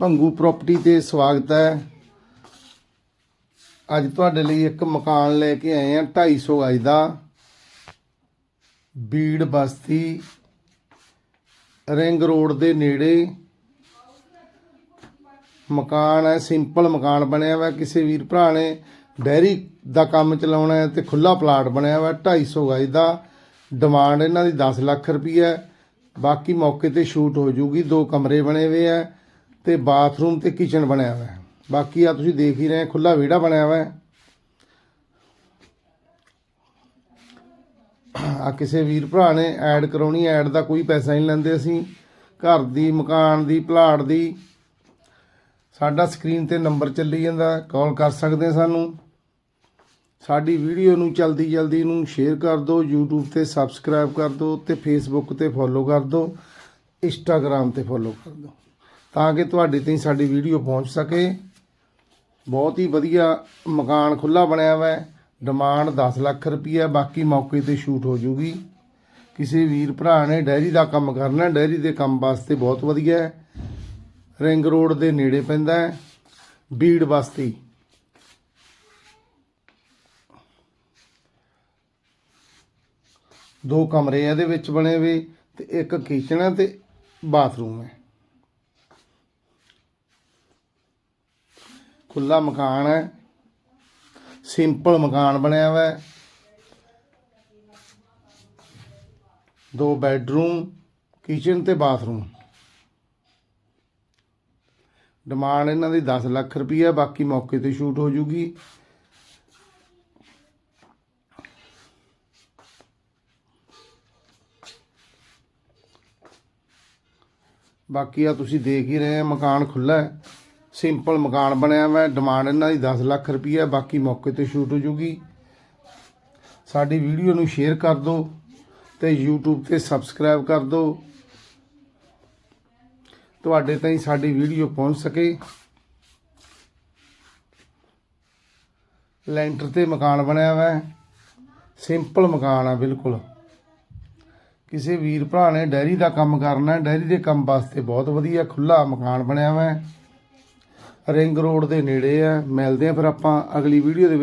Bhangu property ਤੇ ਸਵਾਗਤ ਹੈ। ਅੱਜ ਤੁਹਾਡੇ ਲਈ ਇੱਕ ਮਕਾਨ ਲੈ ਕੇ ਆਏ ਆ 250 ਗਜ ਦਾ। ਬੀੜ ਬਸਤੀ, ਰਿੰਗ ਰੋਡ ਦੇ ਨੇੜੇ। ਮਕਾਨ ਹੈ ਸਿੰਪਲ ਮਕਾਨ ਬਣਿਆ ਹੋਇਆ, ਕਿਸੇ ਵੀਰ ਭਰਾ ਨੇ ਡੈਰੀ ਦਾ ਕੰਮ ਚਲਾਉਣਾ ਹੈ ਤੇ ਖੁੱਲਾ ਪਲਾਟ ਬਣਿਆ ਹੋਇਆ 250 ਗਜ ਦਾ। ਡਿਮਾਂਡ ਇਹਨਾਂ ਦੀ 10 ਲੱਖ ਰੁਪਈਆ ਬਾਕੀ ਮੌਕੇ ਤੇ ਸ਼ੂਟ ਹੋ ਜੂਗੀ, ਦੋ ਕਮਰੇ ਬਣੇ ਹੋਏ ਆ ਤੇ ਬਾਥਰੂਮ ਤੇ ਕਿਚਨ ਬਣਿਆ ਹੋਇਆ ਹੈ। ਬਾਕੀ ਆ ਤੁਸੀਂ ਦੇਖ ਹੀ ਰਹੇ ਖੁੱਲਾ ਵਿਹੜਾ ਬਣਿਆ ਹੋਇਆ ਹੈ। ਆ ਕਿਸੇ ਵੀਰ ਭਰਾ ਨੇ ਐਡ ਕਰਾਉਣੀ, ਐਡ ਦਾ ਕੋਈ ਪੈਸਾ ਨਹੀਂ ਲੈਂਦੇ ਅਸੀਂ। ਘਰ ਦੀ, ਮਕਾਨ ਦੀ, ਪਲਾਟ ਦੀ। ਸਾਡਾ ਸਕਰੀਨ ਤੇ ਨੰਬਰ ਚੱਲੀ ਜਾਂਦਾ, ਕਾਲ ਕਰ ਸਕਦੇ ਆ ਸਾਨੂੰ। ਸਾਡੀ ਵੀਡੀਓ ਨੂੰ ਜਲਦੀ ਜਲਦੀ ਨੂੰ ਸ਼ੇਅਰ ਕਰ ਦਿਓ, YouTube ਤੇ ਸਬਸਕ੍ਰਾਈਬ ਕਰ ਦਿਓ ਤੇ Facebook ਤੇ ਫੋਲੋ ਕਰ ਦਿਓ, Instagram ਤੇ ਫੋਲੋ ਕਰ ਦਿਓ। ਤਾਂ ਕਿ ਤੁਹਾਡੇ ਤਾਈਂ ਸਾਡੀ ਵੀਡੀਓ ਪਹੁੰਚ ਸਕੇ। ਬਹੁਤ ਹੀ ਵਧੀਆ ਮਕਾਨ ਖੁੱਲਾ ਬਣਿਆ ਹੋਇਆ ਹੈ ਡਿਮਾਂਡ 10 ਲੱਖ ਰੁਪਈਆ ਬਾਕੀ ਮੌਕੇ ਤੇ ਸ਼ੂਟ ਹੋ ਜੂਗੀ। ਕਿਸੇ ਵੀਰ ਭਰਾ ਨੇ ਡੈਰੀ ਦਾ ਕੰਮ ਕਰਨਾ, ਡੈਰੀ ਦੇ ਕੰਮ ਵਾਸਤੇ ਬਹੁਤ ਵਧੀਆ ਹੈ। ਰਿੰਗ ਰੋਡ ਦੇ ਨੇੜੇ ਪੈਂਦਾ ਹੈ, ਬੀੜ ਬਸਤੀ। ਦੋ ਕਮਰੇ ਇਹਦੇ ਵਿੱਚ ਬਣੇ ਹੋਏ ਤੇ ਇੱਕ ਕਿਚਨ ਹੈ ਤੇ ਬਾਥਰੂਮ ਹੈ। ਖੁੱਲਾ ਮਕਾਨ ਹੈ। ਸਿੰਪਲ ਮਕਾਨ ਬਣਿਆ ਹੋਇਆ ਹੈ। ਦੋ ਬੈੱਡਰੂਮ, ਕਿਚਨ ਤੇ ਬਾਥਰੂਮ। ਡਿਮਾਂਡ ਇਹਨਾਂ ਦੀ 10 ਲੱਖ ਰੁਪਈਆ, ਬਾਕੀ ਮੌਕੇ ਤੇ ਸ਼ੂਟ ਹੋ ਜੂਗੀ। ਬਾਕੀ ਆ ਤੁਸੀਂ ਦੇਖ ਹੀ ਰਹੇ ਆ ਮਕਾਨ ਖੁੱਲਾ ਹੈ। ਸਿੰਪਲ ਮਕਾਨ ਬਣਿਆ ਹੋਇਆ ਡਿਮਾਂਡ ਇਹਨਾਂ ਦੀ 10 ਲੱਖ ਰੁਪਈਆ, ਬਾਕੀ ਮੌਕੇ ਤੇ ਸ਼ੂਟ ਹੋ ਜੂਗੀ। ਸਾਡੀ ਵੀਡੀਓ ਨੂੰ ਸ਼ੇਅਰ ਕਰ ਦਿਓ ਤੇ YouTube ਤੇ ਸਬਸਕ੍ਰਾਈਬ ਕਰ ਦਿਓ। ਤੁਹਾਡੇ ਤਾਈਂ ਸਾਡੀ ਵੀਡੀਓ ਪਹੁੰਚ ਸਕੇ। ਲੈਂਟਰ ਤੇ ਮਕਾਨ ਬਣਿਆ ਹੋਇਆ ਸਿੰਪਲ ਮਕਾਨ ਆ, ਬਿਲਕੁਲ। ਕਿਸੇ ਵੀਰ ਭਰਾ ਨੇ ਡੈਰੀ ਦਾ ਕੰਮ ਕਰਨਾ ਹੈ ਡੈਰੀ ਦੇ ਕੰਮ ਵਾਸਤੇ ਬਹੁਤ ਵਧੀਆ ਖੁੱਲਾ ਮਕਾਨ ਬਣਿਆ ਹੋਇਆ ਰਿੰਗ ਰੋਡ ਦੇ ਨੇੜੇ ਆ ਮਿਲਦੇ ਆ ਫਿਰ ਆਪਾਂ ਅਗਲੀ ਵੀਡੀਓ ਦੇ ਵਿੱਚ।